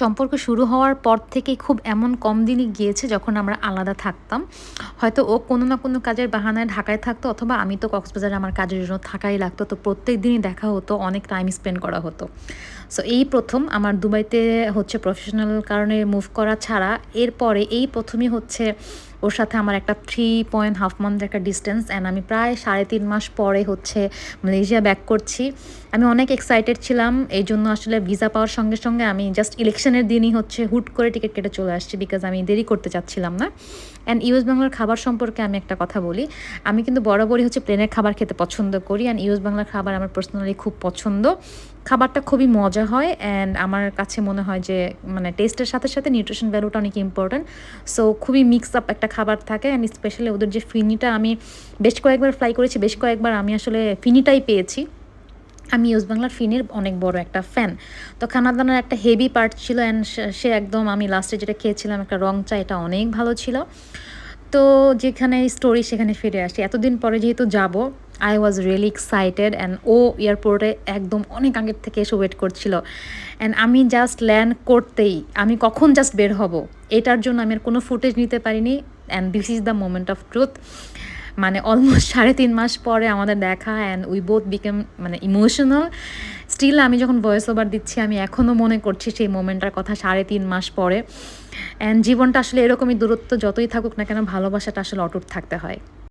সম্পর্ক শুরু হওয়ার পর থেকেই খুব এমন কম দিনই গিয়েছে যখন আমরা আলাদা থাকতাম। হয়তো ও কোনো না কোনো কাজের বাহানায় ঢাকায় থাকতো অথবা আমি তো কক্সবাজারে আমার কাজের জন্য থাকাই লাগতো। তো প্রত্যেক দিনই দেখা হতো, অনেক টাইম স্পেন্ড করা হতো। সো এই প্রথম আমার দুবাইতে হচ্ছে প্রফেশনাল কারণে মুভ করা ছাড়া এরপরে এই প্রথমই হচ্ছে ওর সাথে আমার একটা থ্রি পয়েন্ট হাফ মান্থের একটা ডিস্টেন্স অ্যান্ড আমি প্রায় সাড়ে তিন মাস পরে হচ্ছে মালয়েশিয়া ব্যাক করছি। আমি অনেক এক্সাইটেড ছিলাম এই জন্য আসলে ভিসা পাওয়ার সঙ্গে সঙ্গে আমি জাস্ট ইলেকশনের দিনই হচ্ছে হুট করে টিকিট কেটে চলে আসছি বিকজ আমি দেরি করতে চাচ্ছিলাম না। অ্যান্ড ইউএস বাংলার খাবার সম্পর্কে আমি একটা কথা বলি। আমি কিন্তু বরাবরই হচ্ছে প্লেনের খাবার খেতে পছন্দ করি অ্যান্ড ইউএস বাংলার খাবার আমার পার্সোনালি খুব পছন্দ। খাবারটা খুবই মজা হয় অ্যান্ড আমার কাছে মনে হয় যে মানে টেস্টের সাথে সাথে নিউট্রিশন ভ্যালুটা অনেক ইম্পর্ট্যান্ট সো খুবই মিক্স আপ একটা খাবার থাকে অ্যান্ড স্পেশালি ওদের যে ফিনিটা আমি বেশ কয়েকবার ফ্লাই করেছি, বেশ কয়েকবার আমি আসলে ফিনিটাই পেয়েছি। আমি ইউজ বাংলার ফিনের অনেক বড় একটা ফ্যান তো খানাদানার একটা হেভি পার্ট ছিল অ্যান্ড সে একদম আমি লাস্টে যেটা খেয়েছিলাম, একটা রং চা, এটা অনেক ভালো ছিল। তো যেখানে স্টোরি সেখানে ফিরে আসি। এতদিন পরে যেহেতু যাব I was really excited and ও এয়ারপোর্টে একদম অনেক আগের থেকে এসে ওয়েট করছিল। অ্যান্ড আমি জাস্ট ল্যান্ড করতেই, আমি কখন জাস্ট বের হব, এটার জন্য আমি আর কোনো ফুটেজ নিতে পারিনি। And this is the moment of truth মানে অলমোস্ট সাড়ে তিন মাস পরে আমাদের দেখা অ্যান্ড উই বোথ বিকেম মানে ইমোশনাল স্টিল আমি যখন ভয়েস ওভার দিচ্ছি, আমি এখনও মনে করছি সেই মোমেন্টটার কথা সাড়ে তিন মাস পরে। অ্যান্ড জীবনটা আসলে এরকমই দূরত্ব যতই থাকুক না কেন, ভালোবাসাটা আসলে অটুট থাকতে হয়।